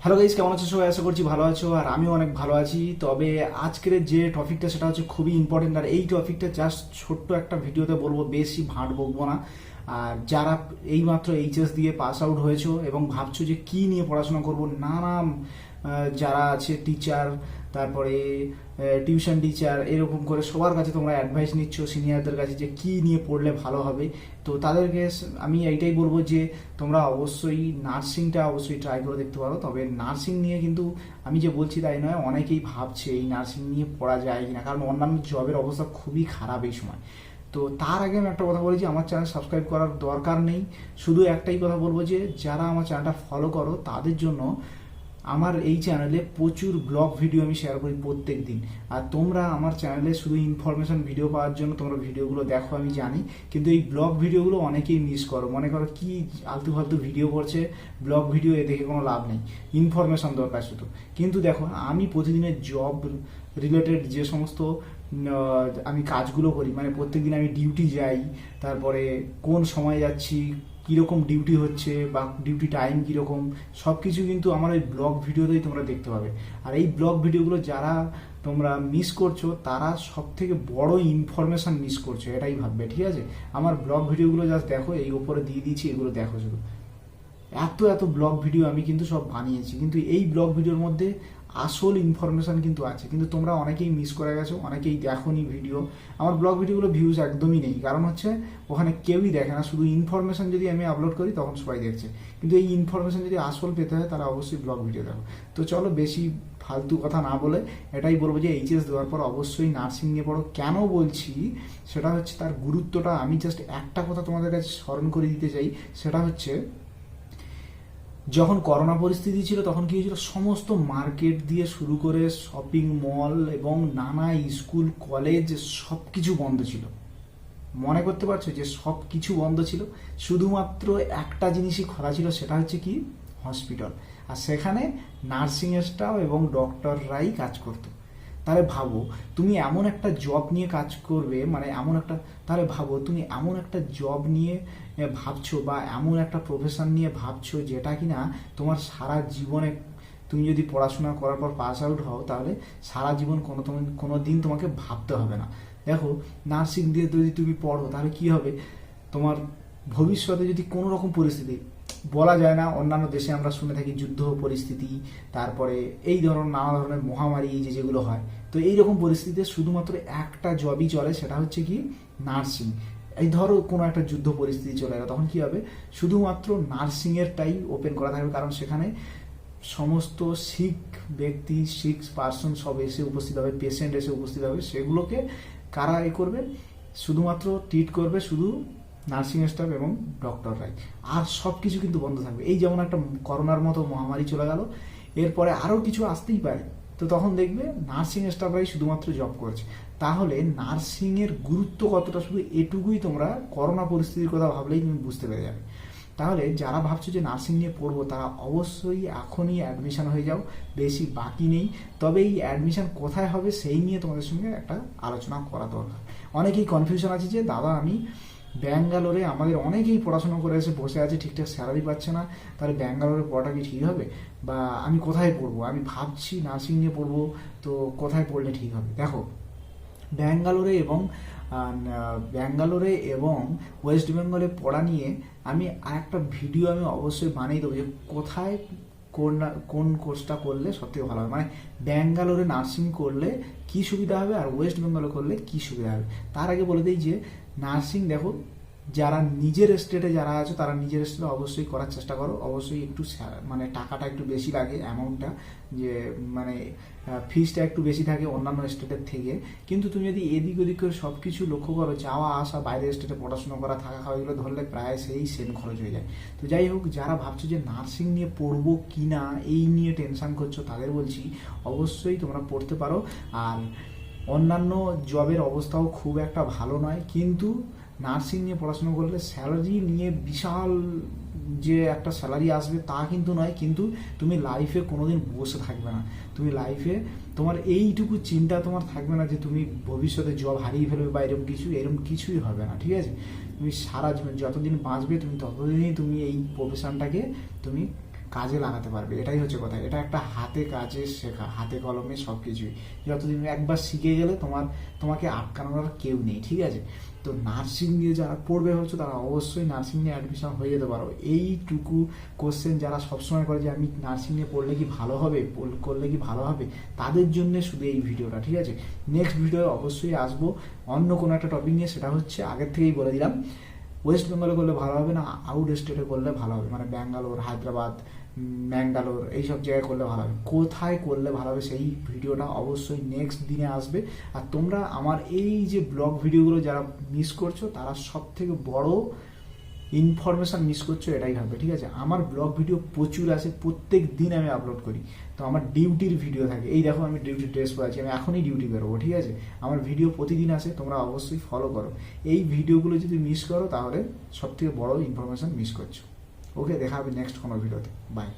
Hello guys কেমন আছো? সবাই আশা করছি ভালো আছো আর আমিও অনেক ভালো আছি। তবে আজকের যে টপিকটা সেটা হচ্ছে খুবই ইম্পর্টেন্ট আর এই টপিকটা জাস্ট ছোট্ট একটা ভিডিওতে বলব বেশি ভাঁট বকবো না। আর যারা এইমাত্র এইচএস দিয়ে পাস আউট হয়েছো এবং ভাবছ যে কি নিয়ে পড়াশোনা করব আহ, যারা আছে টিচার তারপরে টিউশন টিচার এরকম করে সবার কাছে তোমরা অ্যাডভাইস নিচ্ছ সিনিয়রদের কাছে যে কি নিয়ে পড়লে ভালো হবে। তো তাদেরকে আমি এইটাই বলব যে তোমরা অবশ্যই নার্সিংটা অবশ্যই ট্রাই করে দেখতে পারো। তবে নার্সিং নিয়ে কিন্তু আমি যে বলছি তাই নয়, অনেকেই ভাবছে এই নার্সিং নিয়ে পড়া যায় কিনা, কারণ অন্যান্য জবের অবস্থা খুবই খারাপ এই সময়। তো তার আগে আমি একটা কথা বলেছি, আমার চ্যানেল সাবস্ক্রাইব করার দরকার নেই। শুধু একটাই কথা বলব যে, যারা আমার চ্যানেলটা ফলো করো, তাদের জন্য আমার এই চ্যানেলে প্রচুর ব্লগ ভিডিও আমি শেয়ার করি প্রত্যেক দিন আর তোমরা আমার চ্যানেলে শুধু ইনফরমেশন ভিডিও পাওয়ার জন্য তোমরা ভিডিওগুলো দেখো, আমি জানি। কিন্তু এই ব্লগ ভিডিওগুলো অনেকেই মিস করো। মনে করো কি আলতু ফালতু ভিডিও করছে ব্লগ ভিডিও এ দেখে কোনো লাভ নেই। ইনফরমেশন দরকার শুধু। কিন্তু দেখো, আমি প্রতিদিনের জব রিলেটেড যে সমস্ত আমি কাজগুলো করি মানে প্রত্যেকদিন আমি ডিউটি যাই, তারপরে কোন সময় যাচ্ছি কীরকম ডিউটি হচ্ছে বা ডিউটি টাইম কীরকম সব কিছু কিন্তু আমার ওই ব্লগ ভিডিওতেই তোমরা দেখতে পাবে। আর এই ব্লগ ভিডিওগুলো যারা তোমরা মিস করছ, তারা সব থেকে বড় ইনফরমেশন মিস করছ, এটাই ভাববে, ঠিক আছে? আমার ব্লগ ভিডিওগুলো জাস্ট দেখো, এই ওপরে দিয়ে দিয়েছি, এগুলো দেখো শুধু। এত এত ব্লগ ভিডিও আমি কিন্তু সব বানিয়েছি, কিন্তু এই ব্লগ ভিডিওর মধ্যে আসল ইনফরমেশন কিন্তু আছে। কিন্তু তোমরা অনেকেই মিস করে গেছো, অনেকেই দেখোনি ভিডিও আমার ব্লগ ভিডিওগুলো ভিউজ একদমই নেই। কারণ হচ্ছে, ওখানে কেউই দেখে না। শুধু ইনফরমেশন যদি আমি আপলোড করি, তখন সবাই দেখছে। কিন্তু এই ইনফরমেশন যদি আসল পেতে হয় তারা অবশ্যই ব্লগ ভিডিও দেখো। তো চলো বেশি ফালতু কথা না বলে, এটাই বলব যে এইচএস দেওয়ার পর অবশ্যই নার্সিং নিয়ে পড়ো। কেন বলছি? সেটা হচ্ছে তার গুরুত্বটা আমি জাস্ট একটা কথা তোমাদের কাছে স্মরণ করে দিতে চাই। সেটা হচ্ছে যখন করোনা পরিস্থিতি ছিল, তখন কি হয়েছিল? সমস্ত মার্কেট দিয়ে শুরু করে শপিং মল এবং নানা স্কুল, কলেজ সব কিছু বন্ধ ছিল। মনে করতে পারছ যে সব কিছু বন্ধ ছিল? শুধুমাত্র একটা জিনিসই খোলা ছিল, সেটা হচ্ছে কি? হসপিটাল। আর সেখানে নার্সিং স্টাফ এবং ডক্টররাই কাজ করতো। তাহলে ভাবো, তুমি এমন একটা জব নিয়ে কাজ করবে মানে এমন একটা, তাহলে ভাবো, তুমি এমন একটা জব নিয়ে ভাবছ বা এমন একটা প্রফেশন নিয়ে ভাবছ যেটা কিনা তোমার সারা জীবনে, তুমি যদি পড়াশোনা করার পর পাস আউট হও, তাহলে সারা জীবন কোনো কোনো দিন তোমাকে ভাবতে হবে না। দেখো নার্সিং দিয়ে যদি তুমি পড়ো, তাহলে কি হবে? তোমার ভবিষ্যতে যদি কোনো রকম পরিস্থিতি বলা যায় না। অন্যান্য দেশে আমরা শুনে থাকি যুদ্ধ পরিস্থিতি, তারপরে এই ধরনের, নানা ধরনের মহামারী, এই যে যেগুলো হয়। তো এই রকম পরিস্থিতিতে শুধুমাত্র একটা জবই চলে, সেটা হচ্ছে কি নার্সিং এই ধরো কোনো একটা যুদ্ধ পরিস্থিতি চলে গেল তখন কি হবে? শুধুমাত্র নার্সিংয়েরটাই ওপেন করা থাকবে, কারণ সেখানে সমস্ত শিখ ব্যক্তি শিখ পার্সন সব এসে উপস্থিত হবে পেশেন্ট এসে উপস্থিত হবে, সেগুলোকে কারা এ করবে? শুধুমাত্র ট্রিট করবে শুধু নার্সিং স্টাফ এবং ডক্টররাই আর সব কিছু কিন্তু বন্ধ থাকবে। এই যেমন একটা করোনার মতো মহামারী চলে গেল, এরপরে আরও কিছু আসতেই পারে। তো তখন দেখবে নার্সিং স্টাফরাই শুধুমাত্র জব করছে। তাহলে নার্সিংয়ের গুরুত্ব কতটা? শুধু এটুকুই তোমরা করোনা পরিস্থিতির কথা ভাবলেই তুমি বুঝতে পেরে যাবে। তাহলে যারা ভাবছ যে নার্সিং নিয়ে পড়ব, তারা অবশ্যই এখনই অ্যাডমিশন হয়ে যাও। বেশি বাকি নেই। তবে এই অ্যাডমিশন কোথায় হবে, সেই নিয়ে তোমাদের সঙ্গে একটা আলোচনা করা দরকার। অনেকেই কনফিউশন আছে যে, দাদা, আমি ব্যাঙ্গালোরে আমাদের অনেকেই পড়াশোনা করে এসে বসে আছে, ঠিকঠাক স্যালারি পাচ্ছে না, তাহলে ব্যাঙ্গালোরে পড়াটা কি ঠিক হবে? বা আমি কোথায় পড়ব? আমি ভাবছি নার্সিং নিয়ে পড়ব, তো কোথায় পড়লে ঠিক হবে? দেখো, ব্যাঙ্গালোরে এবং ব্যাঙ্গালোরে এবং ওয়েস্ট বেঙ্গলে পড়া নিয়ে আমি আরেকটা ভিডিও আমি অবশ্যই বানিয়ে দেবো যে কোথায় কোন কোন কোর্সটা করলে সবথেকে ভালো হবে? মানে ব্যাঙ্গালোরে নার্সিং করলে কি সুবিধা হবে আর ওয়েস্ট বেঙ্গলে করলে কি সুবিধা হবে? তার আগে বলে দিই যে নার্সিং দেখো যারা নিজের স্টেটে যারা আছো, তারা নিজের স্টেটে অবশ্যই করার চেষ্টা করো। অবশ্যই একটু মানে টাকাটা একটু বেশি লাগে অ্যামাউন্টটা যে মানে ফিসটা একটু বেশি থাকে অন্যান্য স্টেটের থেকে। কিন্তু তুমি যদি এদিক ওদিক করে সব কিছু লক্ষ্য করো, যাওয়া, আসা, বাইরের স্টেটে পড়াশোনা করা, থাকা, খাওয়া, এগুলো ধরলে প্রায় সেই সেম খরচ হয়ে যায়। তো যাই হোক, যারা ভাবছ যে নার্সিং নিয়ে পড়ব কি না এই নিয়ে টেনশান করছ, তাদের বলছি অবশ্যই তোমরা পড়তে পারো। আর অন্যান্য জবের অবস্থাও খুব একটা ভালো নয়। কিন্তু নার্সিং নিয়ে পড়াশোনা করলে স্যালারি নিয়ে বিশাল যে একটা স্যালারি আসবে তা কিন্তু নয়, কিন্তু তুমি লাইফে কোনোদিন বসে থাকবে না। তুমি লাইফে তোমার এইটুকু চিন্তা তোমার থাকবে না যে তুমি ভবিষ্যতে জব হারিয়ে ফেলবে বা এরকম কিছু, এরকম কিছুই হবে না, ঠিক আছে? তুমি সারা জীবন যতদিন বাঁচবে তুমি ততদিনই তুমি এই প্রফেশনটাকে তুমি কাজে লাগাতে পারবে। এটাই হচ্ছে কথা। এটা একটা হাতে কাজে শেখা, হাতে কলমে সব কিছুই যতদিন একবার শিখে গেলে তোমার, তোমাকে আটকানোর কেউ নেই, ঠিক আছে? তো নার্সিং নিয়ে যারা পড়বে হচ্ছে তারা অবশ্যই নার্সিং নিয়ে অ্যাডমিশন হয়ে যেতে পারো। এইটুকু কোশ্চেন যারা সবসময় করে যে, আমি নার্সিং নিয়ে পড়লে কি ভালো হবে? করলে কি ভালো হবে? তাদের জন্য শুধু এই ভিডিওটা, ঠিক আছে? নেক্সট ভিডিও অবশ্যই আসব। অন্য কোনো একটা টপিক নিয়ে, সেটা হচ্ছে আগের থেকেই বলে দিলাম। ওয়েস্ট বেঙ্গলে করলে ভালো হবে না আউট স্টেটে করলে ভালো হবে? মানে ব্যাঙ্গালোর হায়দ্রাবাদ ম্যাঙ্গালোর এইসব জায়গায় করলে ভালো হবে। কোথায় করলে ভালো হবে সেই ভিডিওটা অবশ্যই নেক্সট দিনে আসবে। আর তোমরা আমার এই যে ব্লগ ভিডিওগুলো যারা মিস করছ, তারা সব থেকে বড় ইনফরমেশন মিস করছ, এটাই হবে ঠিক আছে? আমার ব্লগ ভিডিও প্রচুর আছে প্রত্যেক দিন আমি আপলোড করি। তো আমার ডিউটির ভিডিও থাকে। এই দেখো, আমি ডিউটি ড্রেস পরে আছি আমি এখনই ডিউটি বেরোবো, ঠিক আছে? আমার ভিডিও প্রতিদিন আসে, তোমরা অবশ্যই ফলো করো। এই ভিডিওগুলো যদি মিস করো, তাহলে সবথেকে বড় ইনফরমেশান মিস করছ। ওকে দেখা হবে নেক্সট কোনো ভিডিওতে বাই